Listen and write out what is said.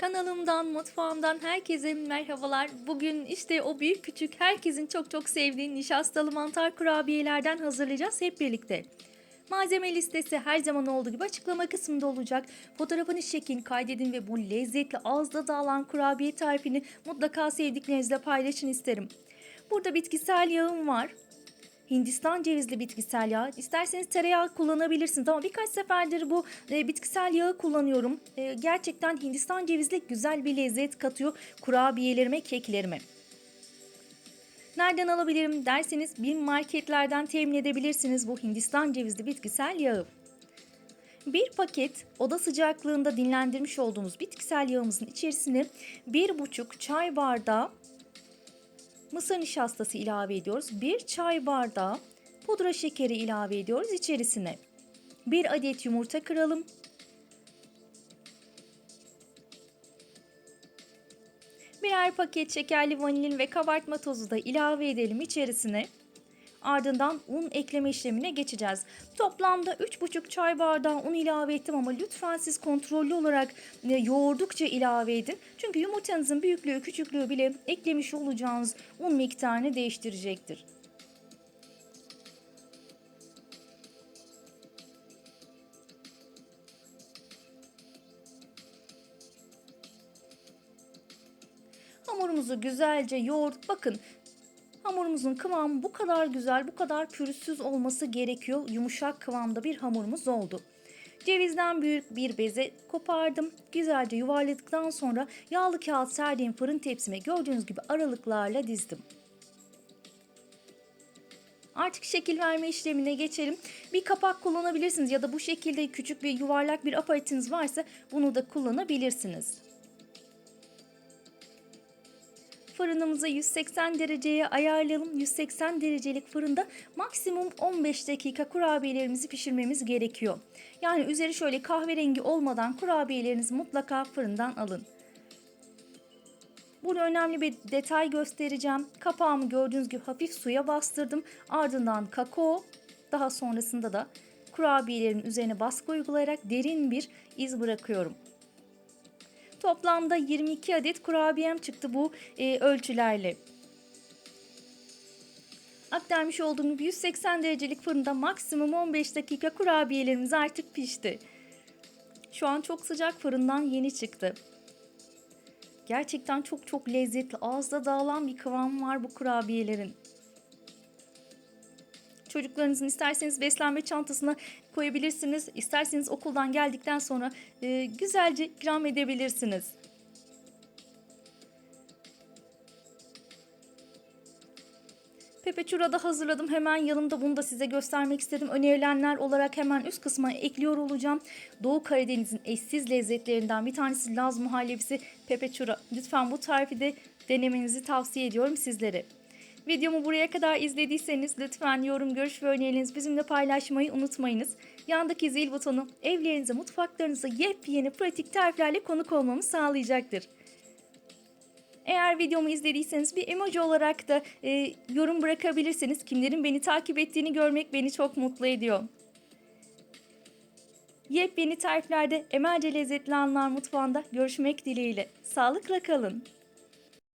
Kanalımdan, mutfağımdan herkese merhabalar. Bugün işte o büyük küçük herkesin çok çok sevdiği nişastalı mantar kurabiyelerden hazırlayacağız hep birlikte. Malzeme listesi her zaman olduğu gibi açıklama kısmında olacak. Fotoğrafını çekin, kaydedin ve bu lezzetli ağızda dağılan kurabiye tarifini mutlaka sevdiklerinizle paylaşın isterim. Burada bitkisel yağım var. Hindistan cevizli bitkisel yağ. İsterseniz tereyağı kullanabilirsiniz ama birkaç seferdir bu e, bitkisel yağı kullanıyorum. E, gerçekten Hindistan cevizli güzel bir lezzet katıyor kurabiyelerime, keklerime. Nereden alabilirim derseniz bin marketlerden temin edebilirsiniz bu Hindistan cevizli bitkisel yağı. Bir paket oda sıcaklığında dinlendirmiş olduğumuz bitkisel yağımızın içerisine bir buçuk çay bardağı mısır nişastası ilave ediyoruz. 1 çay bardağı pudra şekeri ilave ediyoruz içerisine. 1 adet yumurta kıralım. Birer paket şekerli vanilin ve kabartma tozu da ilave edelim içerisine. Ardından un ekleme işlemine geçeceğiz. Toplamda 3,5 çay bardağı un ilave ettim ama lütfen siz kontrollü olarak e, yoğurdukça ilave edin. Çünkü yumurtanızın büyüklüğü küçüklüğü bile eklemiş olacağınız un miktarını değiştirecektir. Hamurumuzu güzelce yoğurt. Bakın Hamurumuzun kıvamı bu kadar güzel, bu kadar pürüzsüz olması gerekiyor. Yumuşak kıvamda bir hamurumuz oldu. Cevizden büyük bir beze kopardım. Güzelce yuvarladıktan sonra yağlı kağıt serdiğim fırın tepsime gördüğünüz gibi aralıklarla dizdim. Artık şekil verme işlemine geçelim. Bir kapak kullanabilirsiniz ya da bu şekilde küçük bir yuvarlak bir aparatınız varsa bunu da kullanabilirsiniz. Fırınımızı 180 dereceye ayarlayalım. 180 derecelik fırında maksimum 15 dakika kurabiyelerimizi pişirmemiz gerekiyor. Yani üzeri şöyle kahverengi olmadan kurabiyelerinizi mutlaka fırından alın. Burada önemli bir detay göstereceğim. Kapağımı gördüğünüz gibi hafif suya bastırdım. Ardından kakao, daha sonrasında da kurabiyelerin üzerine baskı uygulayarak derin bir iz bırakıyorum. Toplamda 22 adet kurabiyem çıktı bu e, ölçülerle. Aktarmış olduğum gibi 180 derecelik fırında maksimum 15 dakika kurabiyelerimiz artık pişti. Şu an çok sıcak fırından yeni çıktı. Gerçekten çok çok lezzetli. Ağızda dağılan bir kıvam var bu kurabiyelerin. Çocuklarınızın isterseniz beslenme çantasına koyabilirsiniz. İsterseniz okuldan geldikten sonra e, güzelce ikram edebilirsiniz. Pepe Chura'da hazırladım. Hemen yanımda bunu da size göstermek istedim. Önerilenler olarak hemen üst kısma ekliyor olacağım. Doğu Karadeniz'in eşsiz lezzetlerinden bir tanesi Laz muhallebisi Pepe Chura. Lütfen bu tarifi de denemenizi tavsiye ediyorum sizlere. Videomu buraya kadar izlediyseniz lütfen yorum, görüş ve önerilerinizi bizimle paylaşmayı unutmayınız. Yandaki zil butonu evlerinize, mutfaklarınıza yepyeni pratik tariflerle konuk olmamı sağlayacaktır. Eğer videomu izlediyseniz bir emoji olarak da e, yorum bırakabilirsiniz. Kimlerin beni takip ettiğini görmek beni çok mutlu ediyor. Yepyeni tariflerde Emelce Lezzetli Anlar Mutfağı'nda görüşmek dileğiyle. Sağlıkla kalın.